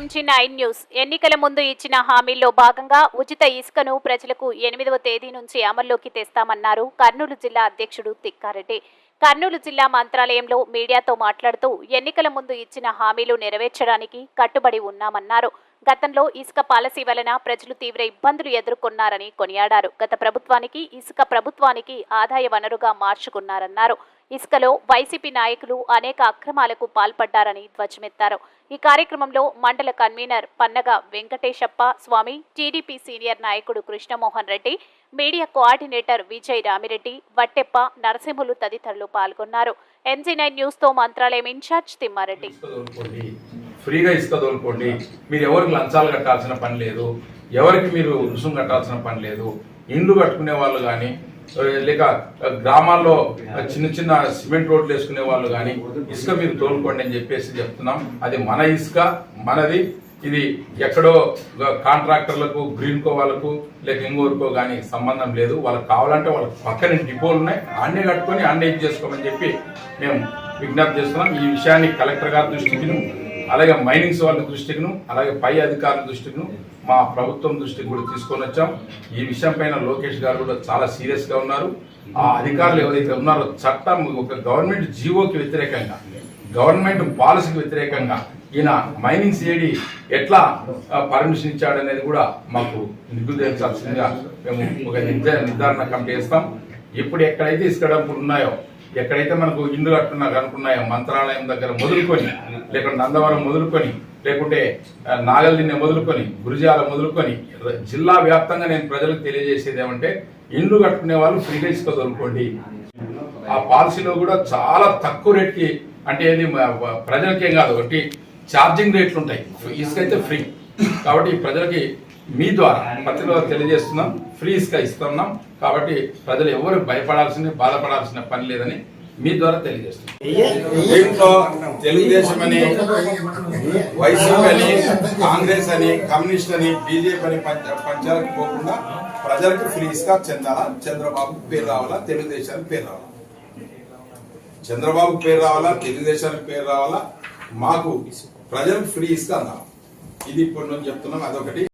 MG nine news. ఎన్నికల ముందు ఇచ్చిన హామీల్లో భాగంగా ఉచిత ఇసుకను ప్రజలకు ఎనిమిదవ తేదీ నుంచి అమల్లోకి తెస్తామన్నారు కర్నూలు జిల్లా అధ్యక్షుడు తిక్కారెడ్డి. కర్నూలు జిల్లా మంత్రాలయంలో మీడియాతో మాట్లాడుతూ ఎన్నికల ముందు ఇచ్చిన హామీలు నెరవేర్చడానికి కట్టుబడి ఉన్నామన్నారు. గతంలో ఇసుక పాలసీ వలన ప్రజలు తీవ్ర ఇబ్బందులు ఎదుర్కొన్నారని కొనియాడారు. గత ప్రభుత్వానికి ఇసుక ప్రభుత్వానికి ఆదాయ వనరుగా మార్చుకున్నారన్నారు. ఇసుకలో వైసీపీ నాయకులు అనేక అక్రమాలకు పాల్పడ్డారని ధ్వజమెత్తారు. ఈ కార్యక్రమంలో మండల convener Pannaga Venkatesappa Swamy TDP senior నాయకుడు కృష్ణమోహన్ రెడ్డి మీడియా కోఆర్డినేటర్ విజయ్ రామిరెడ్డి వట్టెప్ప నరసింహులు తదితరులు పాల్గొన్నారు. ఎంజీ నైన్ న్యూస్తో మంత్రాలయం ఇన్ఛార్జ్ తిమ్మారెడ్డి. ఫ్రీగా ఇసుక తోలుకోండి. మీరు ఎవరికి లంచాలు కట్టాల్సిన పని లేదు ఎవరికి మీరు రుసుము కట్టాల్సిన పని లేదు ఇండ్లు కట్టుకునే వాళ్ళు కానీ లేక గ్రామాల్లో చిన్న చిన్న సిమెంట్ రోడ్లు వేసుకునే వాళ్ళు కానీ ఇసుక మీరు తోలుకోండి అని చెప్పేసి చెప్తున్నాం. అది మన ఇసుక మనది. ఇది ఎక్కడో కాంట్రాక్టర్లకు గ్రీన్కో వాళ్ళకు లేక ఇంకోరికో కానీ సంబంధం లేదు. వాళ్ళకి కావాలంటే వాళ్ళకి పక్కన డిపోలు ఉన్నాయి. అన్నీ కట్టుకొని అన్నీ ఇది చేసుకోమని చెప్పి మేము విజ్ఞప్తి చేస్తున్నాం. ఈ విషయాన్ని కలెక్టర్ గారి దృష్టికి అలాగే మైనింగ్స్ వాళ్ళ దృష్టికిను అలాగే పై అధికారుల దృష్టికిను మా ప్రభుత్వం దృష్టికి కూడా తీసుకొని వచ్చాం. ఈ విషయం పైన లోకేష్ గారు కూడా చాలా సీరియస్గా ఉన్నారు. ఆ అధికారులు ఎవరైతే ఉన్నారో చట్టం ఒక గవర్నమెంట్ జీవోకి వ్యతిరేకంగా గవర్నమెంట్ పాలసీకి వ్యతిరేకంగా ఈయన మైనింగ్ సిఐడి ఎట్లా పర్మిషన్ ఇచ్చాడనేది కూడా మాకు నిగ్గు మేము ఒక నిర్ధారణ కమిటీ వేస్తాం. ఇప్పుడు ఎక్కడైతే ఇసుక ఉన్నాయో ఎక్కడైతే మనకు ఇండ్లు కట్టున్నా అనుకున్నాయో మంత్రాలయం దగ్గర మొదలుకొని లేకుంటే నందవరం మొదలుకొని లేకుంటే ఆ, నాగల్దిన్నె మొదలుకొని గురిజాల మొదలుకొని జిల్లా వ్యాప్తంగా నేను ప్రజలకు తెలియజేసేది ఏమంటే ఇండ్లు కట్టుకునే వాళ్ళు ఫ్రీగా ఇసుక దొరుకుకోండి. ఆ పాలసీలో కూడా చాలా తక్కువ రేట్కి అంటే ఏది ప్రజలకేం కాదు ఒకటి ఛార్జింగ్ రేట్లు ఉంటాయి. ఇసుక అయితే ఫ్రీ. కాబట్టి ప్రజలకి మీ ద్వారా పత్రికలో తెలియజేస్తున్నాం ఫ్రీ ఇస్తున్నాం. కాబట్టి ప్రజలు ఎవరు భయపడాల్సిన బాధపడాల్సిన పని లేదని మీ ద్వారా తెలియజేస్తున్నాం. దీంట్లో తెలుగుదేశం అని వైసీపీ అని కాంగ్రెస్ అని కమ్యూనిస్ట్ అని బీజేపీ అని పంచ- పంచాలకు పోకుండా ప్రజలకు ఫ్రీ చెందాలా? చంద్రబాబు పేరు రావాలా? తెలుగుదేశానికి పేరు రావాలా? చంద్రబాబు పేరు రావాలా? తెలుగుదేశానికి పేరు రావాలా? మాకు ప్రజలకు ఫ్రీ ఇసుక అందాం ఇది ఇప్పటి నుంచి చెప్తున్నాం అదొకటి.